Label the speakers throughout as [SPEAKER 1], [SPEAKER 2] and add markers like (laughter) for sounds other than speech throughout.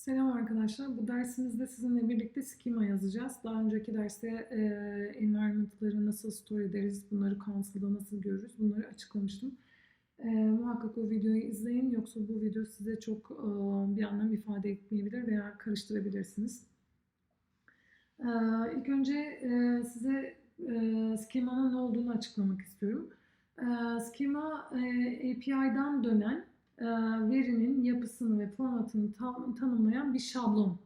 [SPEAKER 1] Selam arkadaşlar. Bu dersimizde sizinle birlikte schema yazacağız. Daha önceki derste e, environment'ları nasıl store ederiz, bunları console'da nasıl görürüz, bunları açıklamıştım. E, muhakkak o videoyu izleyin yoksa bu video size çok e, bir anlam ifade etmeyebilir veya karıştırabilirsiniz. E, ilk önce e, size e, schemanın ne olduğunu açıklamak istiyorum. E, schema e, API'dan dönen verinin yapısını ve formatını tam, tanımlayan bir şablon.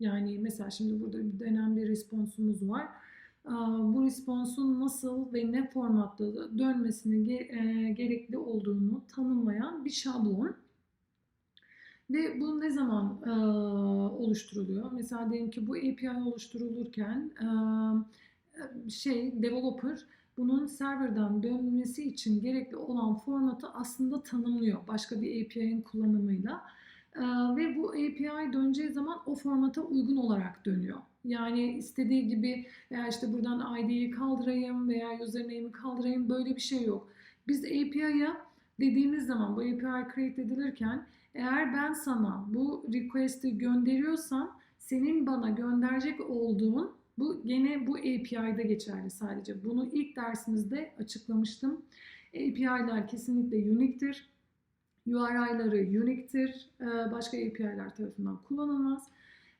[SPEAKER 1] Yani mesela şimdi burada bir dönen bir responsumuz var. E, Bu responsun nasıl ve ne formatta dönmesini e, gerekli olduğunu tanımlayan bir şablon. Ve bu ne zaman e, oluşturuluyor? Mesela diyelim ki bu API oluşturulurken e, şey developer bunun serverdan dönmesi için gerekli olan formatı aslında tanımlıyor başka bir API'nin kullanımıyla. Ee, ve bu API döneceği zaman o formata uygun olarak dönüyor. Yani istediği gibi veya işte buradan ID'yi kaldırayım veya username'i kaldırayım böyle bir şey yok. Biz API'ya dediğimiz zaman bu API create edilirken eğer ben sana bu request'i gönderiyorsam senin bana gönderecek olduğun bu gene bu API'de geçerli sadece. Bunu ilk dersimizde açıklamıştım. API'ler kesinlikle unique'tir. URI'ları unique'tir. Ee, Başka API'ler tarafından kullanılmaz.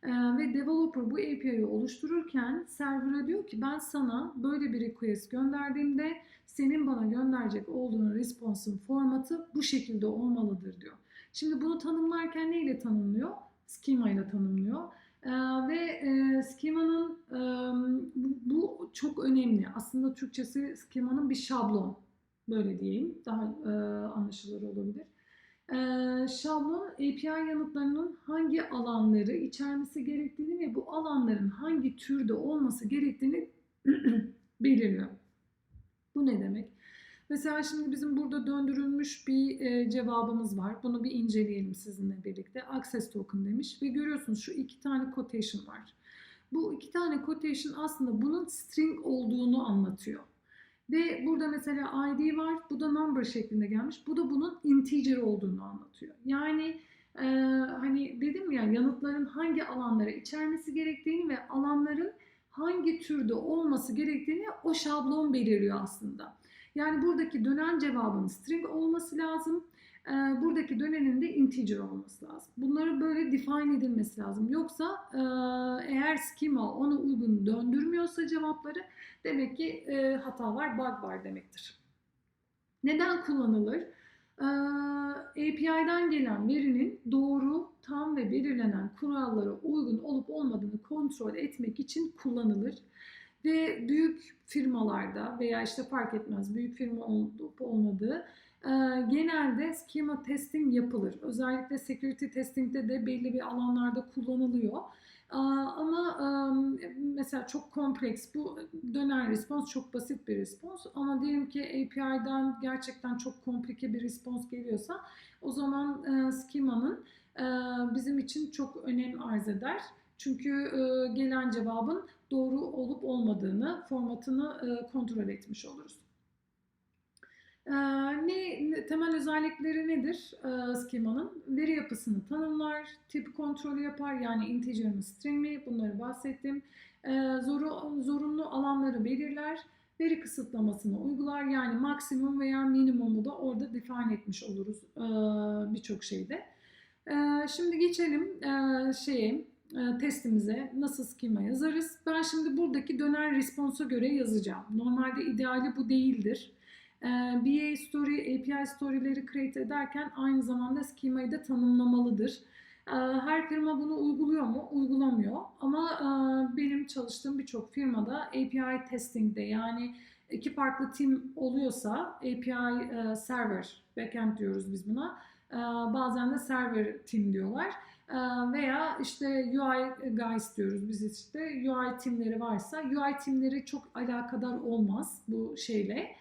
[SPEAKER 1] Ee, Ve developer bu API'yi oluştururken server'a diyor ki ben sana böyle bir request gönderdiğimde senin bana gönderecek olduğun response'ın formatı bu şekilde olmalıdır diyor. Şimdi bunu tanımlarken neyle tanımlıyor? Schema ile tanımlıyor. Ee, ve e, schemanın e, bu, çok önemli. Aslında Türkçesi schemanın bir şablon. Böyle diyeyim. Daha e, anlaşılır olabilir. E, şablon API yanıtlarının hangi alanları içermesi gerektiğini ve bu alanların hangi türde olması gerektiğini (clears throat) belirliyor. Bu ne demek? Mesela şimdi bizim burada döndürülmüş bir e, cevabımız var. Bunu bir inceleyelim sizinle birlikte. Access token demiş ve görüyorsunuz şu iki tane quotation var. Bu iki tane quotation aslında bunun string olduğunu anlatıyor. Ve burada mesela ID var. Bu da number şeklinde gelmiş. Bu da bunun integer olduğunu anlatıyor. Yani e, hani dedim ya yanıtların hangi alanlara içermesi gerektiğini ve alanların hangi türde olması gerektiğini o şablon belirliyor aslında. Yani buradaki dönen cevabın string olması lazım. Ee, buradaki dönenin de integer olması lazım. Bunları böyle define edilmesi lazım. Yoksa e, eğer schema ona uygun döndürmüyorsa cevapları demek ki e, hata var, bug var demektir. Neden kullanılır? Ee, API'den gelen verinin doğru, tam ve belirlenen kurallara uygun olup olmadığını kontrol etmek için kullanılır. Ve büyük firmalarda veya işte fark etmez büyük firma olup olmadığı e, genelde schema testing yapılır. Özellikle security testing'de de belli bir alanlarda kullanılıyor. E, ama e, mesela çok kompleks bu dönen response çok basit bir response ama diyelim ki API'den gerçekten çok komplike bir response geliyorsa o zaman schemanın bizim için çok önem arz eder. Çünkü gelen cevabın doğru olup olmadığını, formatını e, kontrol etmiş oluruz. E, ne, temel özellikleri nedir e, schemanın? Veri yapısını tanımlar, tip kontrolü yapar yani integer mi, string mi bunları bahsettim. Zoru, zorunlu alanları belirler, veri kısıtlamasını uygular yani maksimum veya minimumu da orada define etmiş oluruz birçok şeyde. Şimdi geçelim e, şeye testimize nasıl schema yazarız. Ben şimdi buradaki dönen responsa göre yazacağım. Normalde ideali bu değildir. E, BA story, API story'leri create ederken aynı zamanda schema'yı da tanımlamalıdır. E, her firma bunu uyguluyor mu? Uygulamıyor. Ama benim çalıştığım birçok firmada API testing'de yani iki farklı team oluyorsa API server, backend diyoruz biz buna. Bazen de server team diyorlar. Veya işte UI guys diyoruz biz işte UI timleri varsa UI timleri çok alakadar olmaz bu şeyle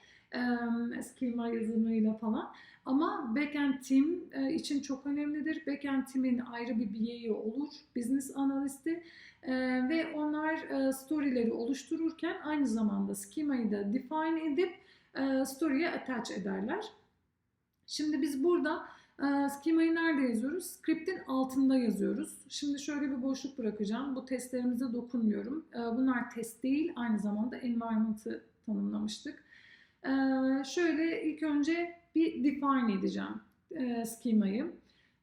[SPEAKER 1] schema yazımıyla falan. Ama backend team için çok önemlidir. Backend team'in ayrı bir BA'yı olur, business analisti ve onlar story'leri oluştururken aynı zamanda schema'yı da define edip story'ye attach ederler. Şimdi biz burada Ee, Schemayı nerede yazıyoruz? Script'in altında yazıyoruz. Şimdi şöyle bir boşluk bırakacağım. Bu testlerimize dokunmuyorum. Ee, Bunlar test değil, aynı zamanda environment'ı tanımlamıştık. Ee, Şöyle ilk önce bir define edeceğim e, schemayı.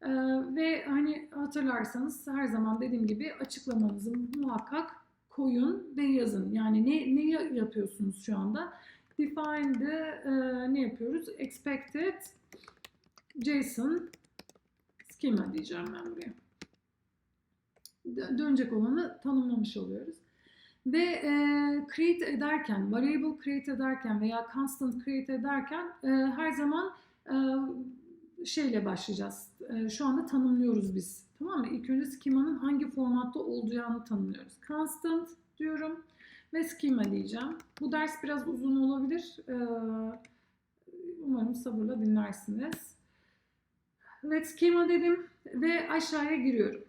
[SPEAKER 1] Ee, Ve hani hatırlarsanız her zaman dediğim gibi açıklamanızı muhakkak koyun ve yazın. Yani ne, ne yapıyorsunuz şu anda? Define'de e, ne yapıyoruz? Expected JSON schema diyeceğim ben buraya. Dö- Dönecek olanı tanımlamış oluyoruz. Ve e, create ederken, variable create ederken veya constant create ederken e, her zaman e, şeyle başlayacağız. E, şu anda tanımlıyoruz biz. Tamam mı? İlk önce schemanın hangi formatta olacağını tanımlıyoruz. Constant diyorum ve schema diyeceğim. Bu ders biraz uzun olabilir. E, umarım sabırla dinlersiniz. Let's schema dedim ve aşağıya giriyorum.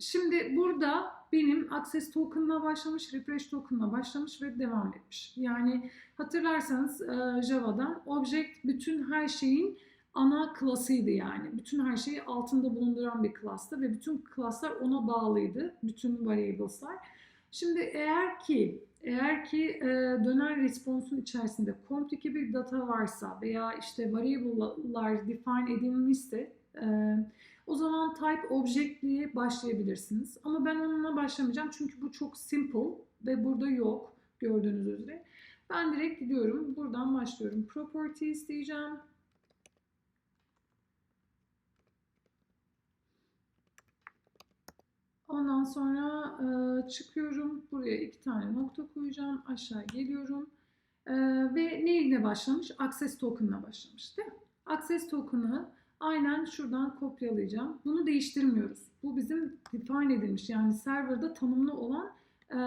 [SPEAKER 1] Şimdi burada benim access token'la başlamış, refresh token'la başlamış ve devam etmiş. Yani hatırlarsanız e, Java'dan object bütün her şeyin ana klasıydı yani. Bütün her şeyi altında bulunduran bir klastı ve bütün klaslar ona bağlıydı. Bütün variables'lar. Şimdi eğer ki eğer ki e, dönen response'un içerisinde komplike bir data varsa veya işte variable'lar define edilmişse o zaman type object diye başlayabilirsiniz. Ama ben onunla başlamayacağım çünkü bu çok simple ve burada yok gördüğünüz üzere. Ben direkt gidiyorum. Buradan başlıyorum. Properties diyeceğim. Ondan sonra e, çıkıyorum. Buraya iki tane nokta koyacağım. Aşağı geliyorum. E, ve neyle başlamış? Access token'la başlamış değil mi? Access token'ı aynen şuradan kopyalayacağım. Bunu değiştirmiyoruz. Bu bizim define edilmiş yani serverda tanımlı olan e,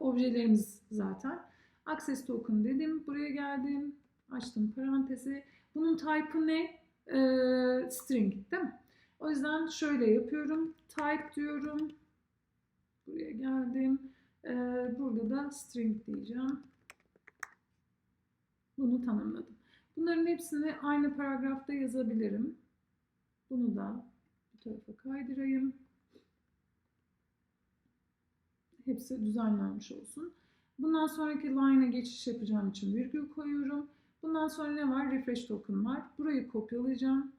[SPEAKER 1] objelerimiz zaten. Access token dedim. Buraya geldim. Açtım parantezi. Bunun type'ı ne? E, string değil mi? O yüzden şöyle yapıyorum. Type diyorum. Buraya geldim. Ee, burada da string diyeceğim. Bunu tanımladım. Bunların hepsini aynı paragrafta yazabilirim. Bunu da bu tarafa kaydırayım. Hepsi düzenlenmiş olsun. Bundan sonraki line'a geçiş yapacağım için virgül koyuyorum. Bundan sonra ne var? Refresh token var. Burayı kopyalayacağım.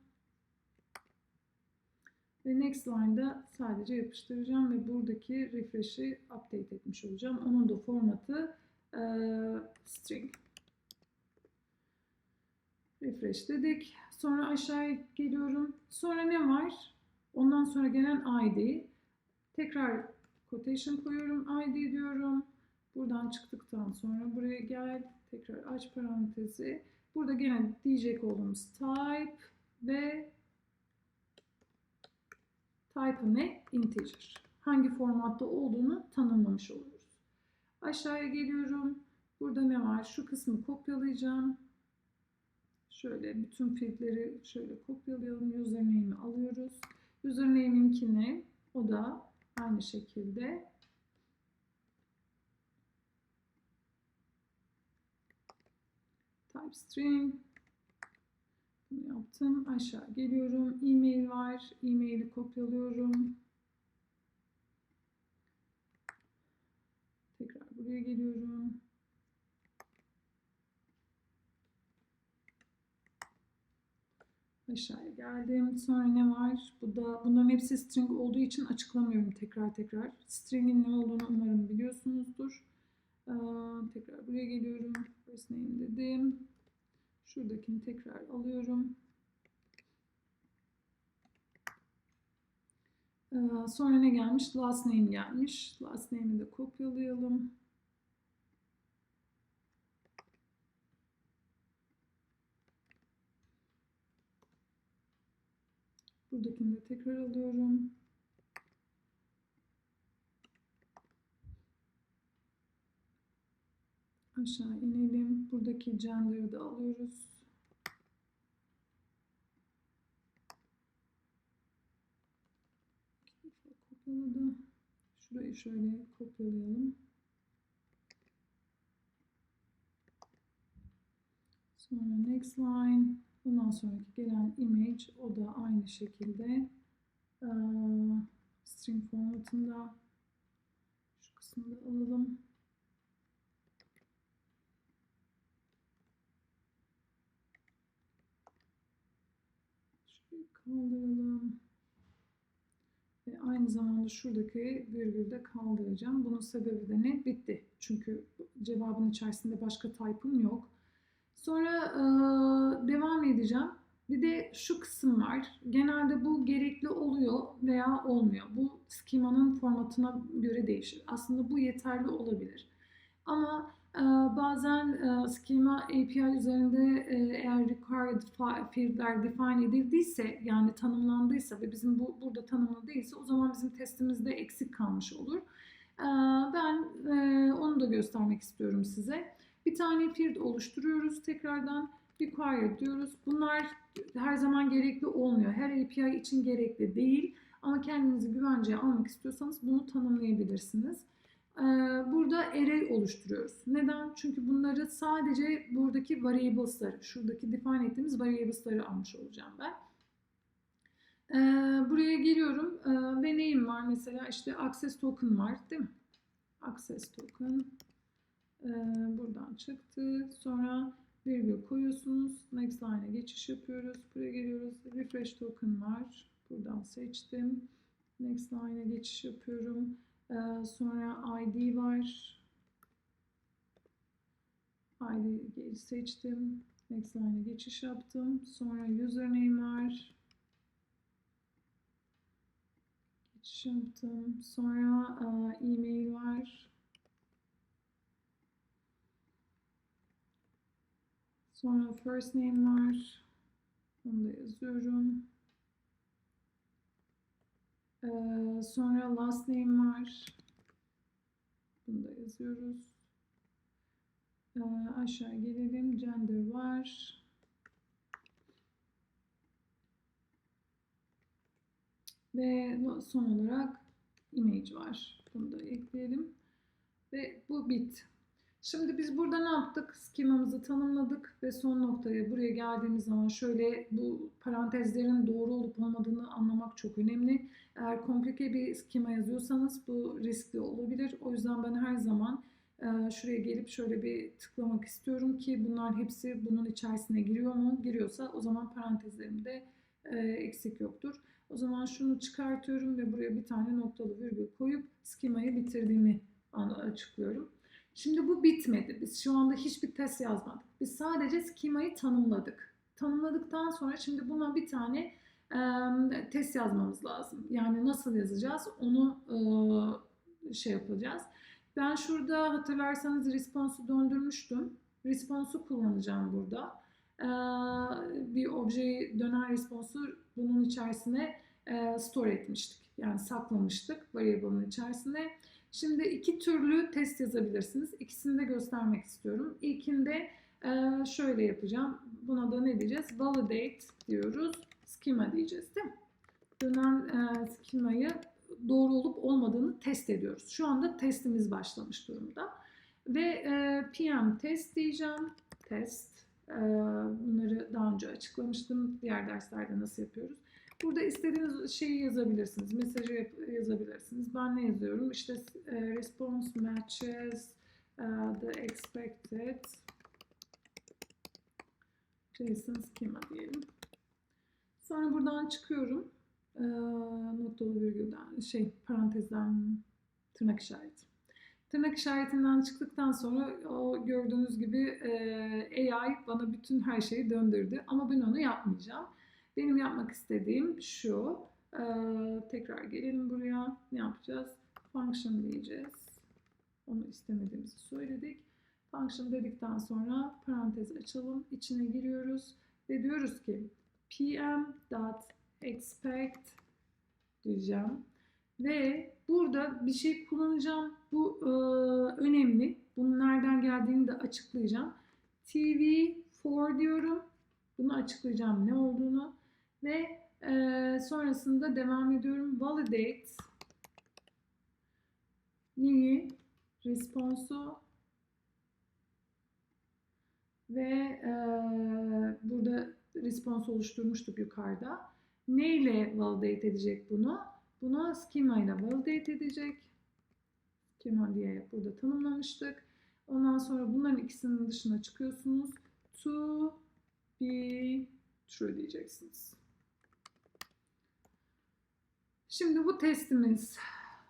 [SPEAKER 1] Ve next line'da sadece yapıştıracağım ve buradaki refresh'i update etmiş olacağım. Onun da formatı e, string. Refresh dedik. Sonra aşağıya geliyorum. Sonra ne var? Ondan sonra gelen ID. Tekrar quotation koyuyorum. ID diyorum. Buradan çıktıktan sonra buraya gel. Tekrar aç parantezi. Burada gene diyecek olduğumuz type ve type'ı ne? Integer. Hangi formatta olduğunu tanımlamış oluyoruz. Aşağıya geliyorum. Burada ne var? Şu kısmı kopyalayacağım. Şöyle bütün fieldleri şöyle kopyalayalım. Username'i alıyoruz. Username'inkini o da aynı şekilde type string bunu yaptım. Aşağı geliyorum. E-mail var. E-maili kopyalıyorum. Tekrar buraya geliyorum. Aşağıya geldim. Sonra ne var? Bu da bunların hepsi string olduğu için açıklamıyorum tekrar tekrar. String'in ne olduğunu umarım biliyorsunuzdur. Ee, tekrar buraya geliyorum. First name dedim. Şuradakini tekrar alıyorum. Ee, sonra ne gelmiş? Last name gelmiş. Last name'i de kopyalayalım. Buradakini de tekrar alıyorum. Aşağı inelim. Buradaki gender'ı da alıyoruz. Kopyaladı. Şurayı şöyle kopyalayalım. Sonra next line. Ondan sonraki gelen image o da aynı şekilde string formatında şu kısmı da alalım. Şurayı kaldıralım. Ve aynı zamanda şuradaki virgülü de kaldıracağım. Bunun sebebi de ne? Bitti. Çünkü cevabın içerisinde başka type'ım yok. Sonra eee, devam edeceğim. Bir de şu kısım var. Genelde bu gerekli oluyor veya olmuyor. Bu schemanın formatına göre değişir. Aslında bu yeterli olabilir. Ama e, bazen e, schema API üzerinde e, eğer required fi- field'ler define edildiyse yani tanımlandıysa ve bizim bu burada tanımlı değilse o zaman bizim testimizde eksik kalmış olur. E, ben e, onu da göstermek istiyorum size. Bir tane field oluşturuyoruz. Tekrardan required diyoruz. Bunlar her zaman gerekli olmuyor. Her API için gerekli değil. Ama kendinizi güvenceye almak istiyorsanız bunu tanımlayabilirsiniz. Ee, Burada array oluşturuyoruz. Neden? Çünkü bunları sadece buradaki variables'ları, şuradaki define ettiğimiz variables'ları almış olacağım ben. Ee, Buraya geliyorum ee, ve neyim var? Mesela işte access token var değil mi? Access token ee, buradan çıktı. Sonra virgül koyuyorsunuz. Next line'e geçiş yapıyoruz. Buraya geliyoruz. Refresh token var. Buradan seçtim. Next line'e geçiş yapıyorum. Ee, sonra ID var. ID seçtim. Next line'e geçiş yaptım. Sonra username var. Geçiş yaptım. Sonra e, e-mail var. Sonra first name var. Onu da yazıyorum. Ee, sonra last name var. Bunu da yazıyoruz. Ee, aşağı gelelim. Gender var. Ve son olarak image var. Bunu da ekleyelim. Ve bu bit. Şimdi biz burada ne yaptık? Skemamızı tanımladık ve son noktaya buraya geldiğimiz zaman şöyle bu parantezlerin doğru olup olmadığını anlamak çok önemli. Eğer komplike bir skema yazıyorsanız bu riskli olabilir. O yüzden ben her zaman e, şuraya gelip şöyle bir tıklamak istiyorum ki bunlar hepsi bunun içerisine giriyor mu? Giriyorsa o zaman parantezlerimde e, eksik yoktur. O zaman şunu çıkartıyorum ve buraya bir tane noktalı virgül koyup skemayı bitirdiğimi açıklıyorum. Şimdi bu bitmedi. Biz şu anda hiçbir test yazmadık. Biz sadece schemayı tanımladık. Tanımladıktan sonra şimdi buna bir tane e, test yazmamız lazım. Yani nasıl yazacağız onu e, şey yapacağız. Ben şurada hatırlarsanız response'u döndürmüştüm. Response'u kullanacağım burada. E, bir objeyi dönen response'u bunun içerisine e, store etmiştik. Yani saklamıştık variable'ın içerisine. Şimdi iki türlü test yazabilirsiniz. İkisini de göstermek istiyorum. İlkinde e, şöyle yapacağım. Buna da ne diyeceğiz? Validate diyoruz. Schema diyeceğiz değil mi? Dönen e, schemayı doğru olup olmadığını test ediyoruz. Şu anda testimiz başlamış durumda. Ve e, PM test diyeceğim. Test. Bunları daha önce açıklamıştım. Diğer derslerde nasıl yapıyoruz. Burada istediğiniz şeyi yazabilirsiniz. Mesajı yazabilirsiniz. Ben ne yazıyorum? İşte e, response matches uh, the expected JSON schema diyelim. Sonra buradan çıkıyorum. E, noktalı virgülden, şey parantezden tırnak işareti. Tırnak işaretinden çıktıktan sonra o gördüğünüz gibi e, AI bana bütün her şeyi döndürdü. Ama ben onu yapmayacağım. Benim yapmak istediğim şu. Ee, tekrar gelelim buraya. Ne yapacağız? Function diyeceğiz. Onu istemediğimizi söyledik. Function dedikten sonra parantez açalım. İçine giriyoruz ve diyoruz ki pm.expect diyeceğim. Ve burada bir şey kullanacağım. Bu e, önemli. Bunun nereden geldiğini de açıklayacağım. tv4 diyorum. Bunu açıklayacağım ne olduğunu. Ve e, sonrasında devam ediyorum. Validate neyi? Response'u ve e, burada response oluşturmuştuk yukarıda. Ne ile validate edecek bunu? Bunu schema ile validate edecek. Schema diye burada tanımlamıştık. Ondan sonra bunların ikisinin dışına çıkıyorsunuz. To be true diyeceksiniz. Şimdi bu testimiz.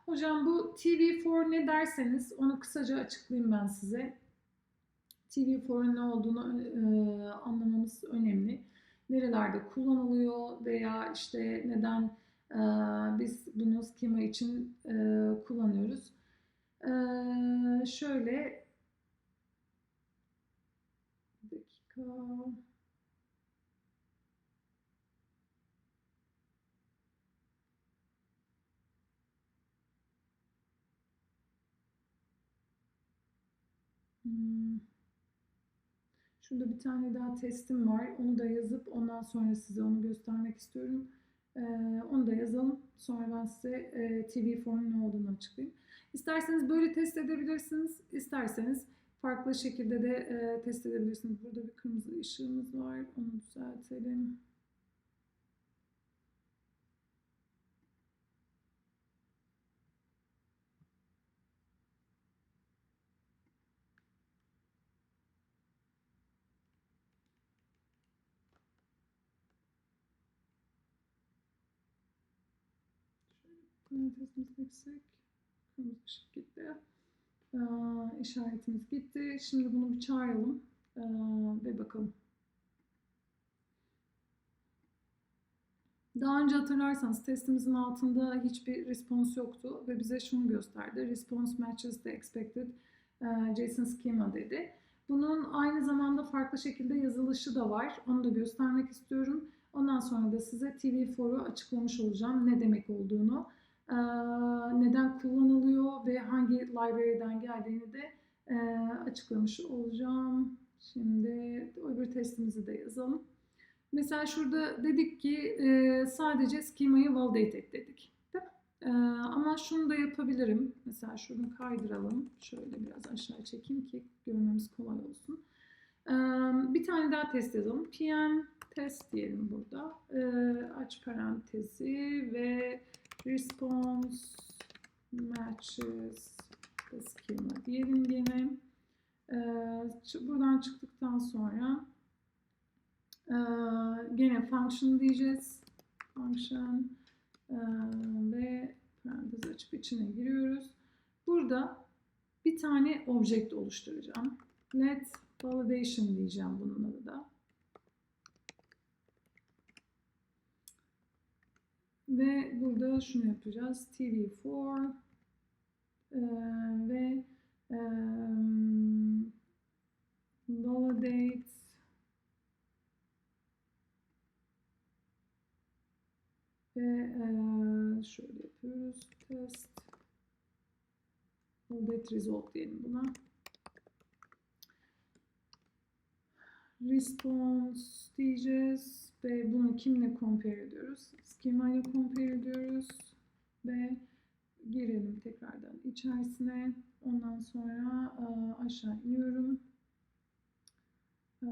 [SPEAKER 1] Hocam bu TV4 ne derseniz onu kısaca açıklayayım ben size. TV4'un ne olduğunu e, anlamamız önemli. Nerelerde kullanılıyor veya işte neden e, biz bunu schema için e, kullanıyoruz. E, şöyle bir dakika. Hmm. Şurada bir tane daha testim var. Onu da yazıp ondan sonra size onu göstermek istiyorum. Ee, onu da yazalım. Sonra ben size e, TV4'un ne olduğunu açıklayayım. İsterseniz böyle test edebilirsiniz. İsterseniz farklı şekilde de e, test edebilirsiniz. Burada bir kırmızı ışığımız var. Onu düzeltelim. Parantezimiz yüksek. Kırmızı ışık gitti. Ee, işaretimiz gitti. Şimdi bunu bir çağıralım ee, ve bakalım. Daha önce hatırlarsanız testimizin altında hiçbir response yoktu ve bize şunu gösterdi. Response matches the expected e, JSON schema dedi. Bunun aynı zamanda farklı şekilde yazılışı da var. Onu da göstermek istiyorum. Ondan sonra da size TV4'u açıklamış olacağım ne demek olduğunu, neden kullanılıyor ve hangi library'den geldiğini de açıklamış olacağım. Şimdi öbür testimizi de yazalım. Mesela şurada dedik ki sadece schema'yı validate et dedik. Değil ama şunu da yapabilirim. Mesela şunu kaydıralım. Şöyle biraz aşağı çekeyim ki görmemiz kolay olsun. Bir tane daha test yazalım. PM test diyelim burada. Aç parantezi ve response matches the schema diyelim gene. E, buradan çıktıktan sonra ee, gene function diyeceğiz. Function ee, ve parantez açıp içine giriyoruz. Burada bir tane object oluşturacağım. Let validation diyeceğim bunun adı da. Ve burada şunu yapacağız. TV4 ee, ve e, validate Ve e, şöyle yapıyoruz. Test. Validate result diyelim buna. Response diyeceğiz ve bunu kimle compare ediyoruz? Schema ile compare ediyoruz ve girelim tekrardan içerisine. Ondan sonra e, aşağı iniyorum. E,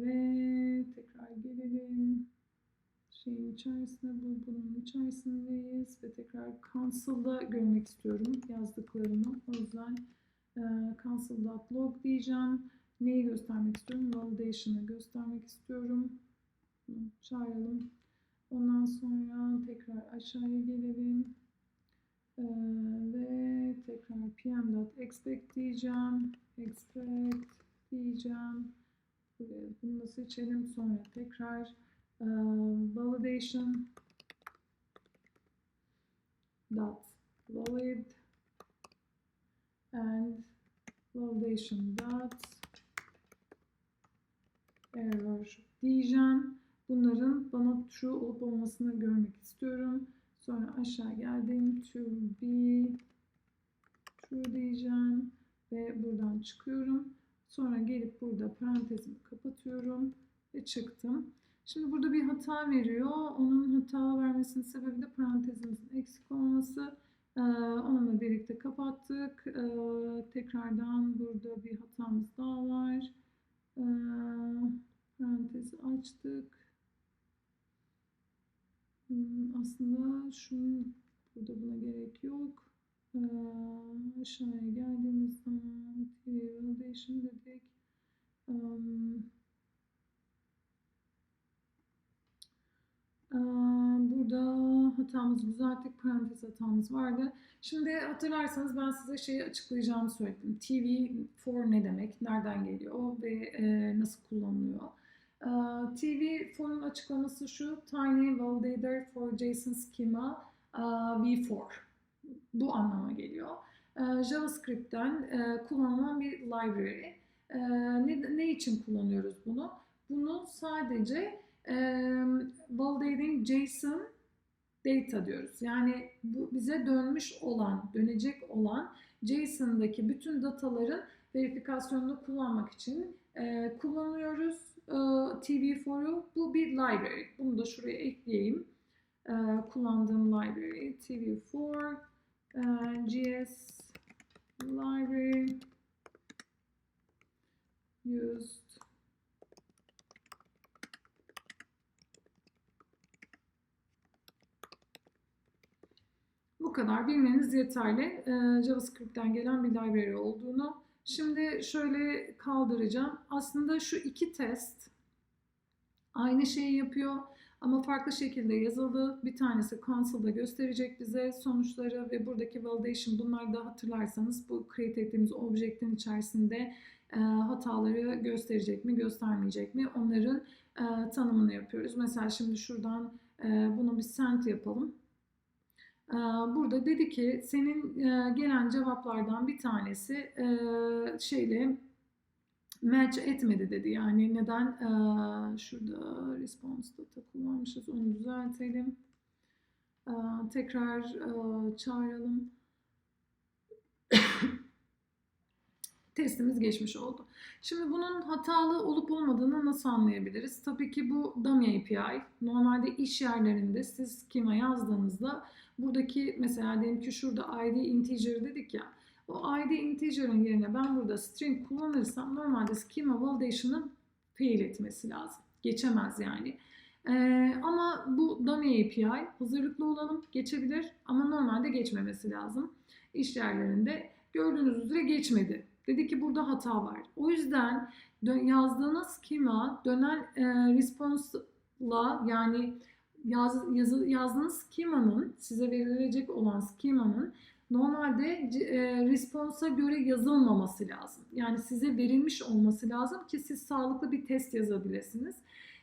[SPEAKER 1] ve tekrar gelelim şeyin içerisinde, bu bunun içerisindeyiz ve tekrar cancel'da görmek istiyorum yazdıklarımı. O yüzden e, cancel.log diyeceğim. Neyi göstermek istiyorum? Validation'ı göstermek istiyorum. Bunu çağıralım. Ondan sonra tekrar aşağıya gelelim. E, ve tekrar pm.expect diyeceğim. Expect diyeceğim. Bunu da seçelim. Sonra tekrar um, validation dot valid and validation dot diyeceğim. Bunların bana true olup olmasını görmek istiyorum. Sonra aşağı geldim. To be true diyeceğim. Ve buradan çıkıyorum. Sonra gelip burada parantezimi kapatıyorum. Ve çıktım. Şimdi burada bir hata veriyor. Onun hata vermesinin sebebi de parantezimizin eksik olması. Ee, onunla birlikte kapattık. Ee, tekrardan burada bir hatamız daha var. Ee, Parantezi açtık. Hmm, aslında şunun burada buna gerek yok. Ee, aşağıya geldiğimiz zaman validation dedik. Um, Ee, Burada hatamızı düzelttik. Parantez hatamız vardı. Şimdi hatırlarsanız ben size şeyi açıklayacağımı söyledim. TV4 ne demek? Nereden geliyor? Ve e, nasıl kullanılıyor? Ee, TV4'un açıklaması şu. Tiny Validator for JSON Schema e, v4. Bu anlama geliyor. JavaScript'ten kullanılan bir library. Ne, ne için kullanıyoruz bunu? Bunu sadece validating JSON data diyoruz. Yani bu bize dönmüş olan, dönecek olan JSON'daki bütün dataların verifikasyonunu kullanmak için kullanıyoruz TV4'u. Bu bir library. Bunu da şuraya ekleyeyim. E, kullandığım library TV4 e, GS library used Bu kadar bilmeniz yeterli. Ee, JavaScript'ten gelen bir library olduğunu. Şimdi şöyle kaldıracağım. Aslında şu iki test aynı şeyi yapıyor ama farklı şekilde yazıldı. Bir tanesi console'da gösterecek bize sonuçları ve buradaki validation bunlar da hatırlarsanız bu create ettiğimiz object'in içerisinde e, hataları gösterecek mi, göstermeyecek mi onların e, tanımını yapıyoruz. Mesela şimdi şuradan e, bunu bir sent yapalım. Burada dedi ki senin gelen cevaplardan bir tanesi e, şeyle match etmedi dedi. Yani neden e, şurada response data kullanmışız onu düzeltelim. Ee, Tekrar çağıralım. (coughs) Testimiz geçmiş oldu. Şimdi bunun hatalı olup olmadığını nasıl anlayabiliriz? Tabii ki bu dummy API. Normalde iş yerlerinde siz schema yazdığınızda buradaki mesela diyelim ki şurada id integer dedik ya. O id integer'ın yerine ben burada string kullanırsam normalde schema validation'ın fail etmesi lazım. Geçemez yani. Ee, ama bu dummy API hazırlıklı olalım geçebilir ama normalde geçmemesi lazım. İş yerlerinde gördüğünüz üzere geçmedi. Dedi ki burada hata var. O yüzden yazdığınız schema dönen e, response'la yani yaz, yazı, yazdığınız schema'nın size verilecek olan schema'nın normalde e, response'a göre yazılmaması lazım. Yani size verilmiş olması lazım ki siz sağlıklı bir test yazabilirsiniz.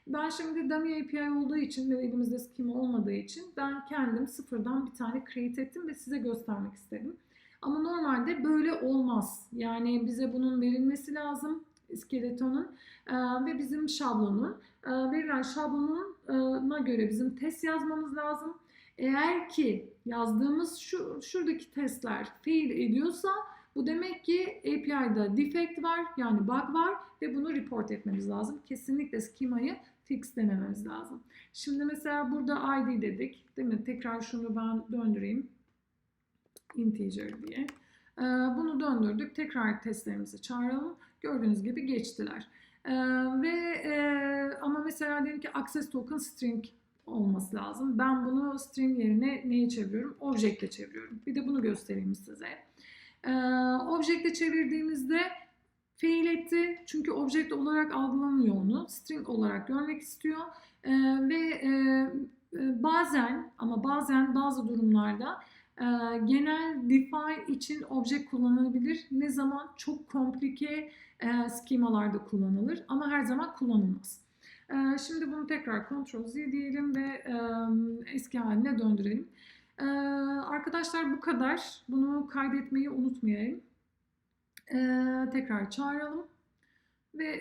[SPEAKER 1] Ben şimdi dummy API olduğu için ve elimizde schema olmadığı için ben kendim sıfırdan bir tane create ettim ve size göstermek istedim. Ama normalde böyle olmaz. Yani bize bunun verilmesi lazım iskeletonun e, ve bizim şablonun e, verilen şablonuna göre bizim test yazmamız lazım. Eğer ki yazdığımız şu şuradaki testler fail ediyorsa bu demek ki API'da defect var yani bug var ve bunu report etmemiz lazım. Kesinlikle schema'yı fix demememiz lazım. Şimdi mesela burada ID dedik değil mi? Tekrar şunu ben döndüreyim integer diye. Ee, bunu döndürdük. Tekrar testlerimizi çağıralım. Gördüğünüz gibi geçtiler. Ee, ve e, ama mesela diyelim ki access token string olması lazım. Ben bunu string yerine neye çeviriyorum? Object'e çeviriyorum. Bir de bunu göstereyim size. Ee, object'e çevirdiğimizde fail etti. Çünkü object olarak algılamıyor onu. String olarak görmek istiyor. ve e, e, bazen ama bazen bazı durumlarda ee, genel define için obje kullanılabilir. Ne zaman çok komplike e, skemalarda kullanılır ama her zaman kullanılmaz. Ee, şimdi bunu tekrar Ctrl Z diyelim ve eski haline döndürelim. Ee, arkadaşlar bu kadar. Bunu kaydetmeyi unutmayalım. Tekrar çağıralım. Ve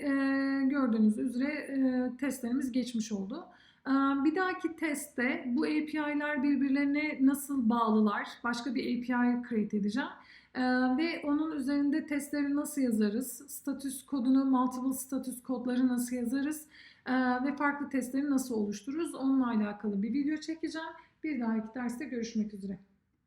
[SPEAKER 1] gördüğünüz üzere testlerimiz geçmiş oldu. Ee, bir dahaki testte bu API'ler birbirlerine nasıl bağlılar? Başka bir API create edeceğim. Ee, ve onun üzerinde testleri nasıl yazarız? Status kodunu, multiple status kodları nasıl yazarız? Ee, ve farklı testleri nasıl oluştururuz? Onunla alakalı bir video çekeceğim. Bir dahaki derste görüşmek üzere.